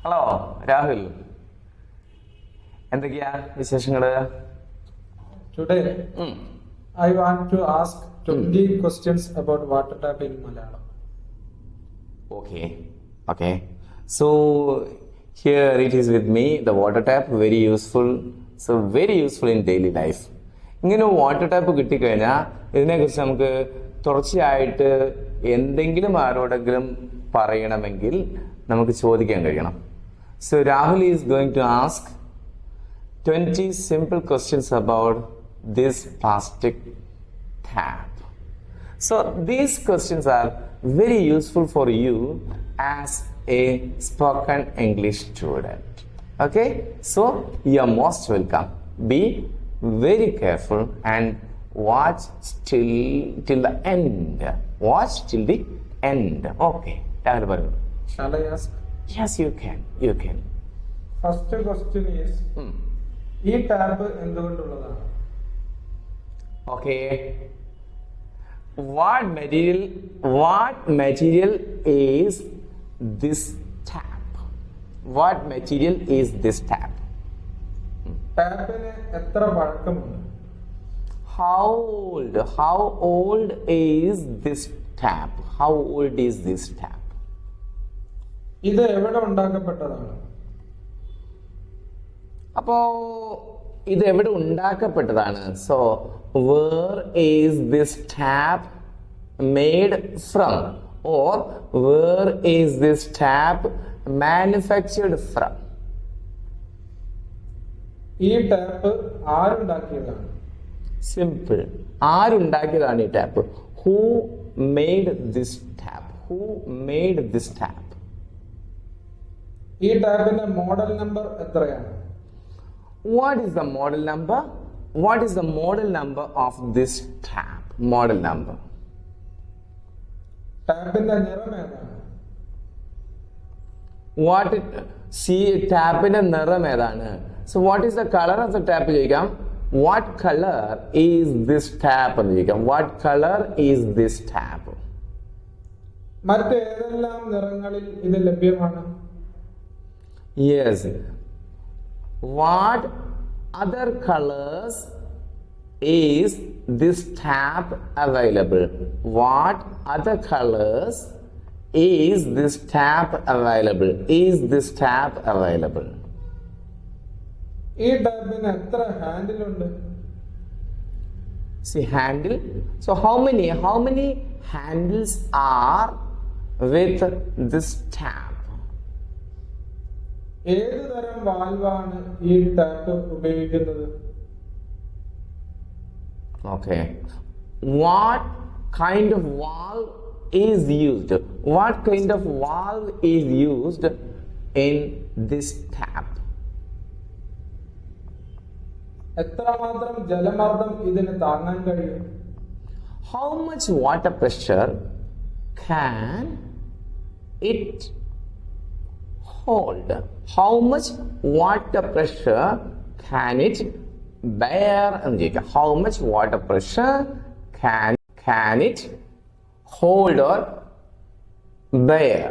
Hello Rahul. എന്തൊക്കെയാ വിശേഷങ്ങൾ? Today I want to ask twenty questions about water tap in Malayalam okay okay so here it is with me the water tap very useful so very useful in daily life ഇങ്ങനെ water tap കിട്ടിക്കഴിഞ്ഞാൽ ഇതിനെക്കുറിച്ച് നമുക്ക് തുടർച്ചയായിട്ട് എന്തെങ്കിലും ആരോടെങ്കിലും പറയണമെങ്കിൽ നമുക്ക് ചോദിക്കാൻ കഴിയണം. So Rahul is going to ask 20 simple questions about this plastic tap. So these questions are very useful for you as a spoken English student. Okay, so you're most welcome. Be very careful and watch till till the end. Watch till the end. Okay. Shall I ask? Yes, you can. You can. First question is, Hmm. ഈ tab എന്തുകൊണ്ടുള്ളതാണ് Okay. What material? What material is this tap? What material is this tap? ടാപ്പിന് എത്ര പഴക്കമുണ്ട് How old? How old is this tap? How old is this tap? ഇത് എവിടെ ഉണ്ടാക്കപ്പെട്ടതാണ് അപ്പോ ഇത് എവിടെ ഉണ്ടാക്കപ്പെട്ടതാണ് so where is this tap made from or where is this tap manufactured from ഈ tap ആരുണ്ടാക്കിയതാണ് simple ആരുണ്ടാക്കിയതാണ് ഈ tap who made this tap who made this tap ഈ ടാപ്പിന്റെ മോഡൽ നമ്പർ എത്രയാണ്? What is the model number what is the model number of this tap model number ടാപ്പിന്റെ നിറം ഏതാണ്? What see ടാപ്പിന്റെ നിറം ഏതാണ്? So what is the colour of the tap ചോദിക്കാം. What colour is this tap എന്ന് ചോദിക്കാം. What colour is this tap മറ്റേതെല്ലാം നിറങ്ങളിൽ ഇത് ലഭ്യമാണ്? Yes what other colours is this tap available what other colours is this tap available is this tap available ഈ ടാപ്പിന് എത്ര ഹാൻഡിലുണ്ട് see handle so how many how many handles are with this tap ഏത് തരം വാൽവാണ് ഈ tap ഉപയോഗിക്കുന്നത് okay what kind of valve is used what kind of valve is used in this tap എത്രമാത്രം ജലമർദ്ദം ഇതിന് താങ്ങാൻ കഴിയും how much water pressure can it hold how much water pressure can it bear എന്ന് ചോദിക്കാം how much water pressure can can it hold or bear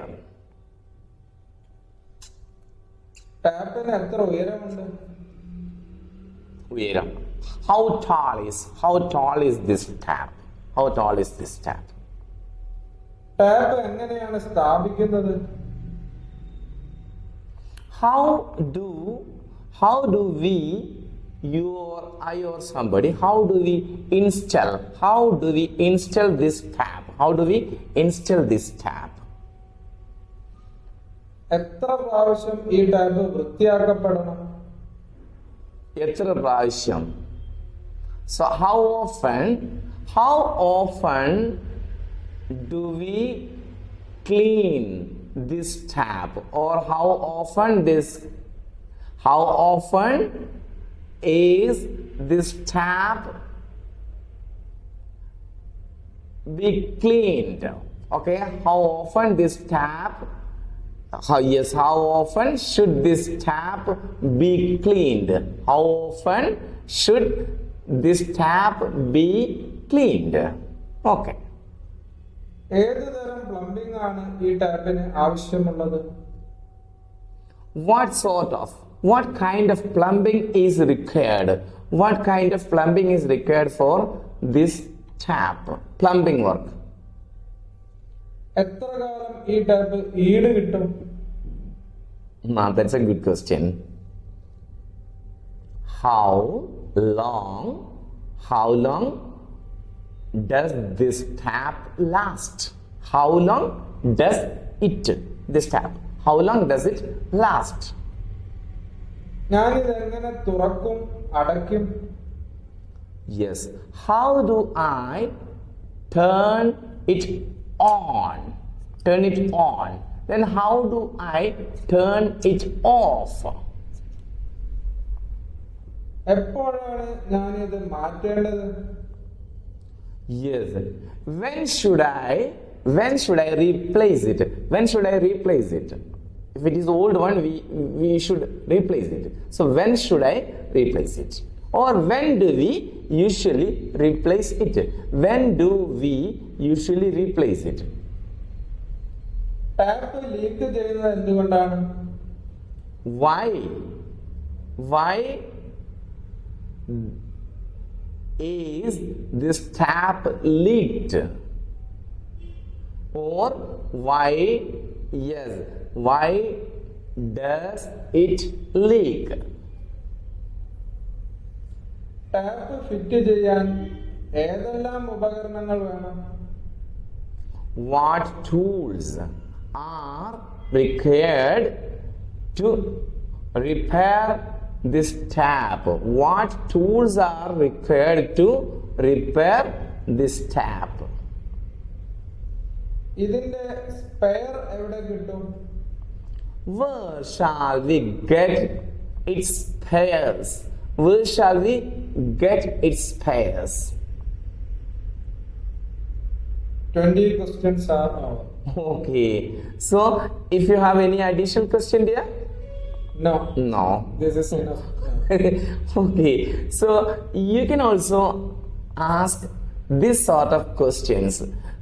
ടാപ്പിന് എത്ര ഉയരമുണ്ട് ഉയരം how tall is how tall is this tap how tall is this tap tap എങ്ങനെയാണ് സ്ഥാപിക്കുന്നത് how do how do we you or i or somebody how do we install how do we install this tap how do we install this tap എത്ര പ്രാവശ്യം ഈ tap വൃത്തിയാക്കപ്പെടണം എത്ര പ്രാവശ്യം so how often how often do we clean this tap, or how often this how often is this tap be cleaned? Okay how often this tap? how yes how often should this tap be cleaned? How often should this tap be cleaned? Okay. Plumbing ആണ് ഈ ടാപ്പിന് ആവശ്യമുള്ളത് what sort of, what kind of plumbing is required? What kind of plumbing is required for this tap? Plumbing work. എത്ര കാലം ഈ tap ഈട് കിട്ടും Now that's a good question. How long, how long does this tap last? How long does it, this tap, how long does it last? ഞാനിത് എങ്ങനെ തുറക്കും അടയ്ക്കും Yes. How do I turn it on? Turn it on. Then how do I turn it off? എപ്പോഴാണ് ഞാനിത് മാറ്റേണ്ടത് Yes. When should I when should I replace it? When should I replace it? If it is old one, we we should replace it. So when should I replace it? Or when do we usually replace it? When do we usually replace it? Tap leak ചെയ്യുന്നത് എന്തുകൊണ്ടാണ് Why? Why is this tap leaked? Or why, yes, why does it leak? Tap fit ചെയ്യാൻ ഏതെല്ലാം ഉപകരണങ്ങൾ വേണം What tools are required to repair this tap? What tools are required to repair this tap? ഇതിന്റെ spare എവിടെ കിട്ടും Where shall we get its spares? Where shall we get its spares? Twenty questions are over Okay, so if you have any additional question, dear? No No. This is enough okay, so you can also ask this sort of questions.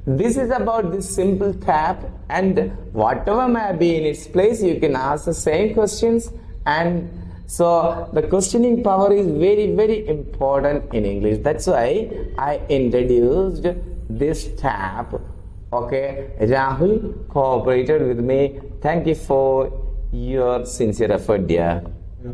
This is about this simple tap, and whatever may be in its place, you can ask the same questions. And so the questioning power is very, very important in English. That's why I introduced this tap. Okay, Rahul cooperated with me. Thank you for your sincere effort, dear. Yeah.